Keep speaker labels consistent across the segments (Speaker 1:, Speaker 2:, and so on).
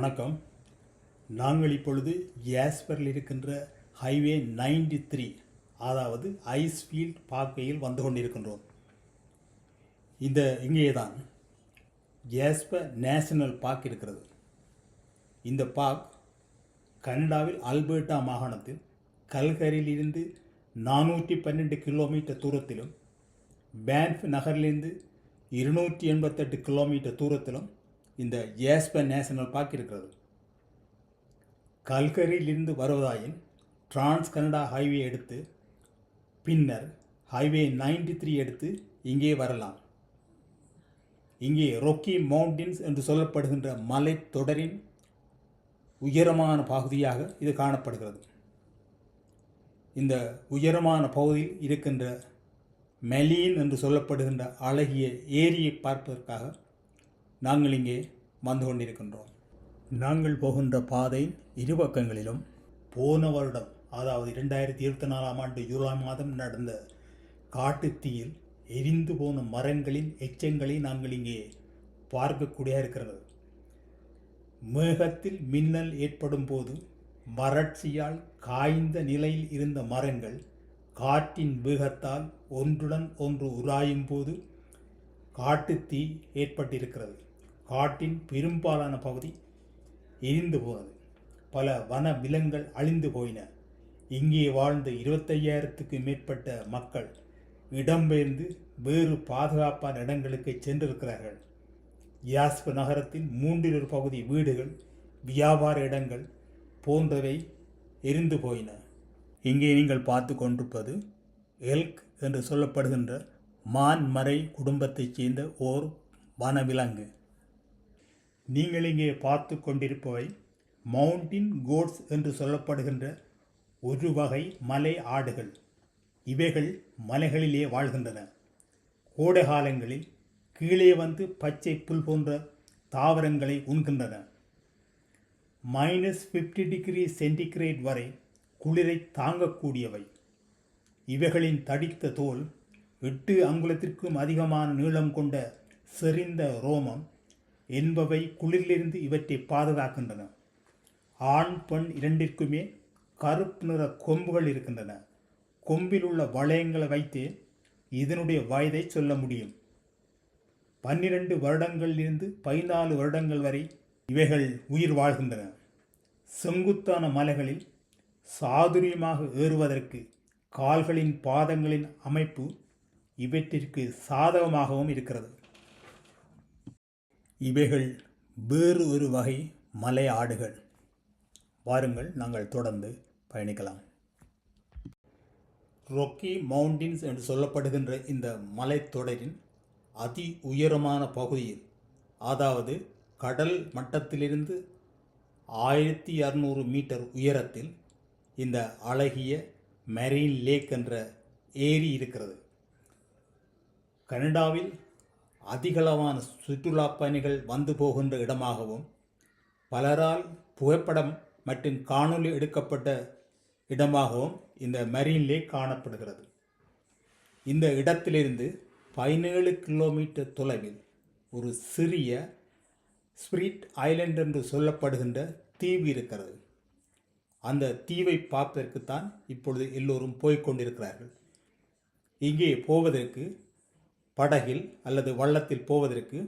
Speaker 1: வணக்கம். நாங்கள் இப்பொழுது ஏஸ்பரில் இருக்கின்ற ஹைவே 93 த்ரீ அதாவது ஐஸ்ஃபீல்ட் பார்க்கையில் வந்து கொண்டிருக்கின்றோம். இந்த இங்கே தான் ஏஸ்பர் நேஷனல் பார்க் இருக்கிறது. இந்த பார்க் கனடாவில் அல்பர்டா மாகாணத்தில் கல்கரியிலிருந்து நானூற்றி பன்னெண்டு கிலோமீட்டர் தூரத்திலும் பேன்ஃப் நகரிலிருந்து இருநூற்றி எண்பத்தெட்டு கிலோமீட்டர் தூரத்திலும் இந்த ஏஸ்பன் நேஷனல் பார்க் இருக்கிறது. கல்கரியிலிருந்து வருவதாயின் டிரான்ஸ் கனடா ஹைவே எடுத்து பின்னர் ஹைவே 93 த்ரீ எடுத்து இங்கே வரலாம். இங்கே ரொக்கி மவுண்டன்ஸ் என்று சொல்லப்படுகின்ற மலை தொடரின் உயரமான பகுதியாக இது காணப்படுகிறது. இந்த உயரமான பகுதியில் இருக்கின்ற மெலீன் என்று சொல்லப்படுகின்ற அழகிய ஏரியை பார்ப்பதற்காக நாங்கள் இங்கே வந்து கொண்டிருக்கின்றோம். நாங்கள் போகின்ற பாதை இரு பக்கங்களிலும் போன வருடம் அதாவது இரண்டாயிரத்தி இருபத்தி நாலாம் ஆண்டு ஜூலை மாதம் நடந்த காட்டுத்தீயில் எரிந்து போன மரங்களின் எச்சங்களை நாங்கள் இங்கே பார்க்கக்கூடிய இருக்கிறது. மேகத்தில் மின்னல் ஏற்படும் போது வறட்சியால் காய்ந்த நிலையில் இருந்த மரங்கள் காற்றின் வேகத்தால் ஒன்றுடன் ஒன்று உராயும் போது காட்டுத்தீ ஏற்பட்டிருக்கிறது. காட்டின் பெரும்பாலான பகுதி எரிந்து போனது. பல வன விலங்குகள் அழிந்து போயின. இங்கே வாழ்ந்த இருபத்தையாயிரத்துக்கு மேற்பட்ட மக்கள் இடம்பெயர்ந்து வேறு பாதுகாப்பான இடங்களுக்கு சென்றிருக்கிறார்கள். யாஸ்பு நகரத்தின் மூன்றில் ஒரு பகுதி வீடுகள் வியாபார இடங்கள் போன்றவை எரிந்து போயின. இங்கே நீங்கள் பார்த்து கொண்டிருப்பது எல்க் என்று சொல்லப்படுகின்ற மான் மறை குடும்பத்தைச் சேர்ந்த ஓர் வனவிலங்கு. நீங்கள் இங்கே பார்த்து கொண்டிருப்பவை மவுண்டின் கோட்ஸ் என்று சொல்லப்படுகின்ற ஒரு வகை மலை ஆடுகள். இவைகள் மலைகளிலே வாழ்கின்றன. கோடை காலங்களில் கீழே வந்து பச்சை புல் போன்ற தாவரங்களை உண்கின்றன. மைனஸ் ஃபிஃப்டி டிகிரி சென்டிகிரேட் வரை குளிரை தாங்கக்கூடியவை. இவைகளின் தடித்த தோல் எட்டு அங்குலத்திற்கும் அதிகமான நீளம் கொண்ட செறிந்த ரோமம் என்பவை குளிரிலிருந்து இவற்றை பாதுகாக்கின்றன. ஆண் பெண் இரண்டிற்குமே கருப்பு நிற கொம்புகள் இருக்கின்றன. கொம்பில் உள்ள வளையங்களை வைத்து இதனுடைய வயதை சொல்ல முடியும். பன்னிரண்டு வருடங்களிலிருந்து பதினாலு வருடங்கள் வரை இவைகள் உயிர் வாழ்கின்றன. செங்குத்தான மலைகளில் சாதுரியமாக ஏறுவதற்கு கால்களின் பாதங்களின் அமைப்பு இவற்றிற்கு சாதகமாகவும் இருக்கிறது. இவைகள் வேறு ஒரு வகை மலை ஆடுகள். வாருங்கள் நாங்கள் தொடர்ந்து பயணிக்கலாம். ரொக்கி மவுண்டின்ஸ் என்று சொல்லப்படுகின்ற இந்த மலைத்தொடரின் அதி உயரமான பகுதியில் அதாவது கடல் மட்டத்திலிருந்து ஆயிரத்தி இரநூறு மீட்டர் உயரத்தில் இந்த அழகிய மெரீன் லேக் என்ற ஏரி இருக்கிறது. கனடாவில் அதிகளவான சுற்றுலா பயணிகள் வந்து போகின்ற இடமாகவும் பலரால் புகைப்படம் மற்றும் காணொளி எடுக்கப்பட்ட இடமாகவும் இந்த மரீன் லேக் காணப்படுகிறது. இந்த இடத்திலிருந்து பதினேழு கிலோமீட்டர் தொலைவில் ஒரு சிறிய ஸ்பிரிட் ஐலண்ட் என்று சொல்லப்படுகின்ற தீவு இருக்கிறது. அந்த தீவை பார்ப்பதற்குத்தான் இப்பொழுது எல்லோரும் போய்க் கொண்டிருக்கிறார்கள். இங்கே போவதற்கு படகில் அல்லது வள்ளத்தில் போவதற்கு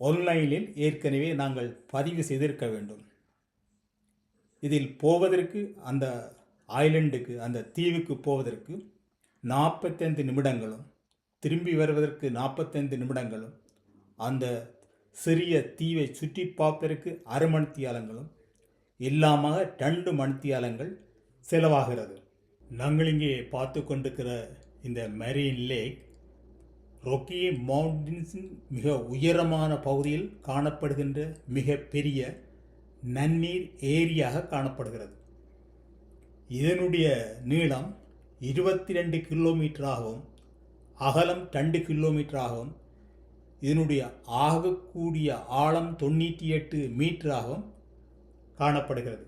Speaker 1: ஆன்லைனில் ஏற்கனவே நாங்கள் பதிவு செய்திருக்க வேண்டும். இதில் போவதற்கு அந்த ஐலண்டுக்கு அந்த தீவுக்கு போவதற்கு நாற்பத்தைந்து நிமிடங்களும் திரும்பி வருவதற்கு நாற்பத்தைந்து நிமிடங்களும் அந்த சிறிய தீவை சுற்றி பார்ப்பதற்கு அரை மணித்தியாலங்களும் இல்லாமல் ரெண்டு மணித்தியாலங்கள் செலவாகிறது. நாங்கள் இங்கே பார்த்து கொண்டிருக்கிற இந்த மெரீன் லேக் ரொக்கி மவுண்டன்ஸின் மிக உயரமான பகுதியில் காணப்படுகின்ற மிக பெரிய நன்னீர் ஏரியாக காணப்படுகிறது. இதனுடைய நீளம் இருபத்தி ரெண்டு கிலோமீட்டராகவும் அகலம் ரெண்டு கிலோமீட்டராகவும் இதனுடைய ஆகக்கூடிய ஆழம் தொண்ணூற்றி எட்டு மீட்டராகவும் காணப்படுகிறது.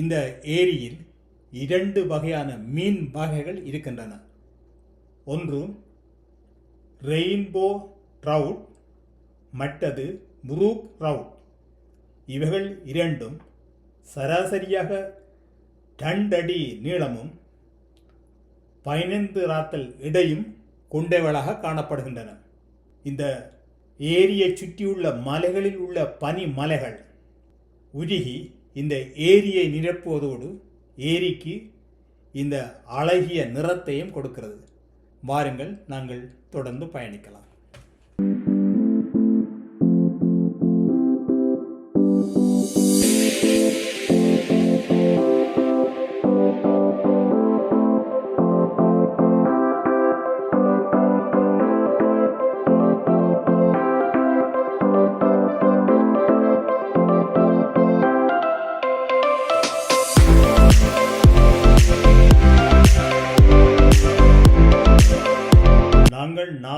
Speaker 1: இந்த ஏரியில் இரண்டு வகையான மீன் வகைகள் இருக்கின்றன. ஒன்று ரெயின்போ ட்ரவுட் மற்றது புரூக் ட்ரவுட் இவைகள் இரண்டும் சராசரியாக டண்டடி நீளமும் பதினைந்து ராத்தல் இடையும் கொண்டவளாக காணப்படுகின்றன. இந்த ஏரியை சுற்றியுள்ள மலைகளில் உள்ள பனி மலைகள் உருகி இந்த ஏரியை நிரப்புவதோடு ஏரிக்கு இந்த அழகிய நிறத்தையும் கொடுக்கிறது. வாருங்கள் நாங்கள் தொடர்ந்து பயணிக்கலாம்.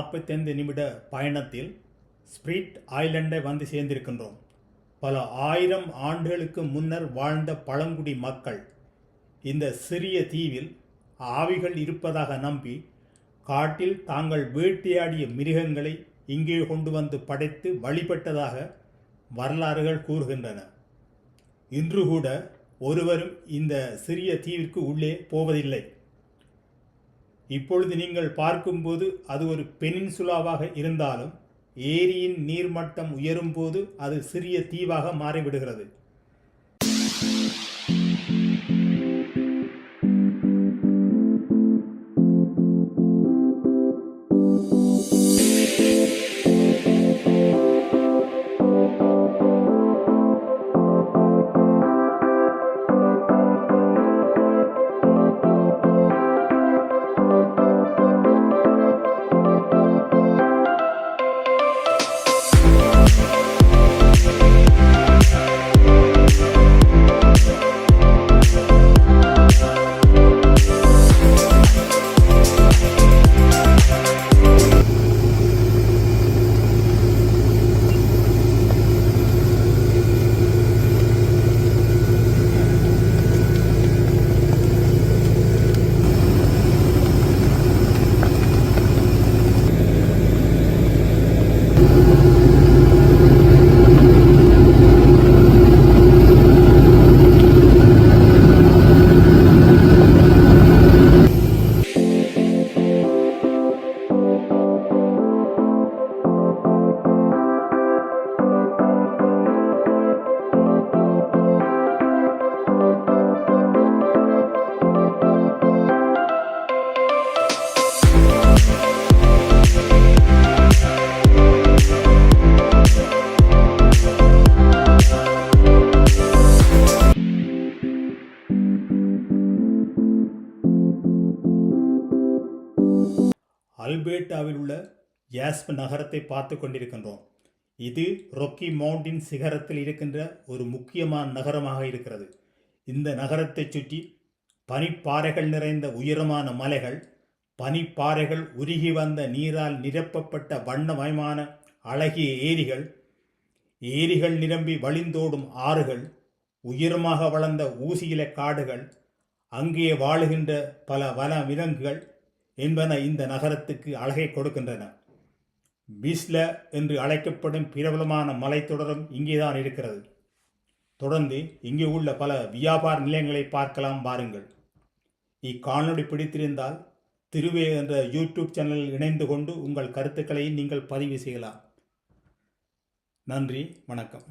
Speaker 1: நாற்பத்தைந்து நிமிட பயணத்தில் ஸ்பிரிட் ஐலண்டை வந்து சேர்ந்திருக்கின்றோம். பல ஆயிரம் ஆண்டுகளுக்கு முன்னர் வாழ்ந்த பழங்குடி மக்கள் இந்த சிறிய தீவில் ஆவிகள் இருப்பதாக நம்பி காட்டில் தாங்கள் வேட்டையாடிய மிருகங்களை இங்கே கொண்டு வந்து படைத்து வழிபட்டதாக வரலாறுகள் கூறுகின்றன. இன்று கூட ஒருவரும் இந்த சிறிய தீவிற்கு உள்ளே போவதில்லை. இப்பொழுது நீங்கள் பார்க்கும்போது அது ஒரு பெனின்சுலாவாக இருந்தாலும் ஏரியின் நீர்மட்டம் உயரும்போது அது சிறிய தீவாக மாறிவிடுகிறது. அல்பர்டாவில் உள்ள யாஸ்ப் நகரத்தை பார்த்து கொண்டிருக்கின்றோம். இது ரொக்கி மவுண்டின் சிகரத்தில் இருக்கின்ற ஒரு முக்கியமான நகரமாக இருக்கிறது. இந்த நகரத்தை சுற்றி பனிப்பாறைகள் நிறைந்த உயரமான மலைகள் பனிப்பாறைகள் உருகி வந்த நீரால் நிரப்பப்பட்ட வண்ணமயமான அழகிய ஏரிகள் ஏரிகள் நிரம்பி வழிந்தோடும் ஆறுகள் உயரமாக வளர்ந்த ஊசியில காடுகள் அங்கே வாழுகின்ற பல வன விலங்குகள் என்பன இந்த நகரத்துக்கு அழகை கொடுக்கின்றன. பீஸ்ல என்று அழைக்கப்படும் பிரபலமான மலைத்தொடரும் இங்கேதான் இருக்கிறது. தொடர்ந்து இங்கே உள்ள பல வியாபார நிலையங்களை பார்க்கலாம் பாருங்கள் இக்காணொளி பிடித்திருந்தால் திருவே என்ற யூடியூப் சேனலில் இணைந்து கொண்டு உங்கள் கருத்துக்களை நீங்கள் பதிவு செய்யலாம். நன்றி வணக்கம்.